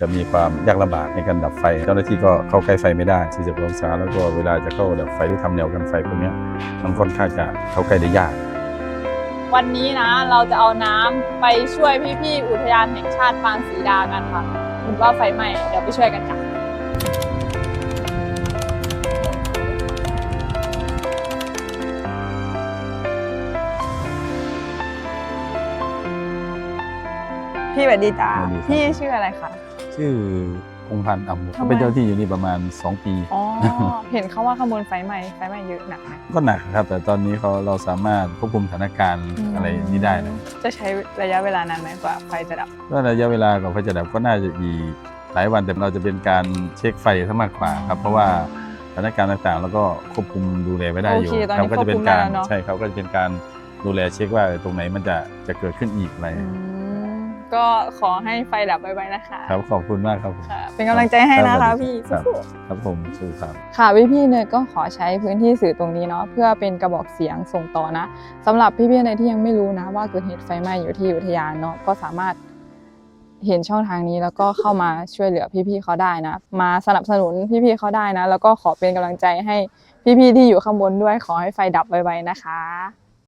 จะมีความยากลำบากในการดับไฟ เจ้าหน้าที่ก็เข้าใกล้ไฟไม่ได้40องศาแล้วก็เวลาจะเข้าดับไฟที่ทำแนวกันไฟพวกเนี้ยมันค่อนข้างจะเข้าใกล้ได้ยาก วันนี้นะเราจะเอาน้ำไปช่วยพี่ๆอุทยานแห่งชาติปางศรีดากันค่ะเห็นว่าไฟไหม้เดี๋ยวไปช่วยกันค่ะพี่สวัสดีจ้าสวัสดีครับพี่ชื่ออะไรคะ ชื่อพงพันธ์อ่ำทำไมเขาเป็นเจ้าหน้าที่อยู่นี่ประมาณ 2 ปี อ๋อ เห็นเขาว่าขโมยไฟไหม้ไฟไหม้เยอะหนักไหมก็หนักครับ แต่ตอนนี้เขาเราสามารถควบคุมสถานการณ์อืมอะไรนี้ได้นะจะใช้ระยะเวลานานไหมกว่าไฟจะดับก็ระยะเวลาของไฟจะดับก็น่าจะอีกหลายวันแต่เราจะเป็นการเช็คไฟซะมากกว่าครับ เพราะว่าสถานการณ์ต่างๆ แล้วก็ควบคุมดูแลไว้ได้อยู่โอเคตอนนี้ครับก็จะเป็นการควบคุมได้แล้วเนอะใช่ครับก็จะเป็นการดูแลเช็คว่าตรงไหนมันจะจะเกิดขึ้นอีกอะไรอืม ก็ขอให้ไฟดับไวๆนะคะครับขอบคุณมากครับผมค่ะเป็นกำลังใจให้นะคะพี่ครับสู้ครับผมสู้ครับๆค่ะพี่ๆเนยก็ขอใช้พื้นที่สื่อตรงนี้เนาะเพื่อเป็นกระบอกเสียงส่งต่อนะสำหรับพี่ๆเนยที่ยังไม่รู้นะว่าเกิดเหตุไฟไหม้อยู่ที่อุทยานเนาะก็สามารถเห็นช่องทางนี้แล้วก็เข้ามาช่วยเหลือพี่ๆเขาได้นะ มาสนับสนุนพี่ๆเขาได้นะ แล้วก็ขอเป็นกำลังใจให้พี่ๆที่อยู่ข้างบนด้วยขอให้ไฟดับไวๆนะคะ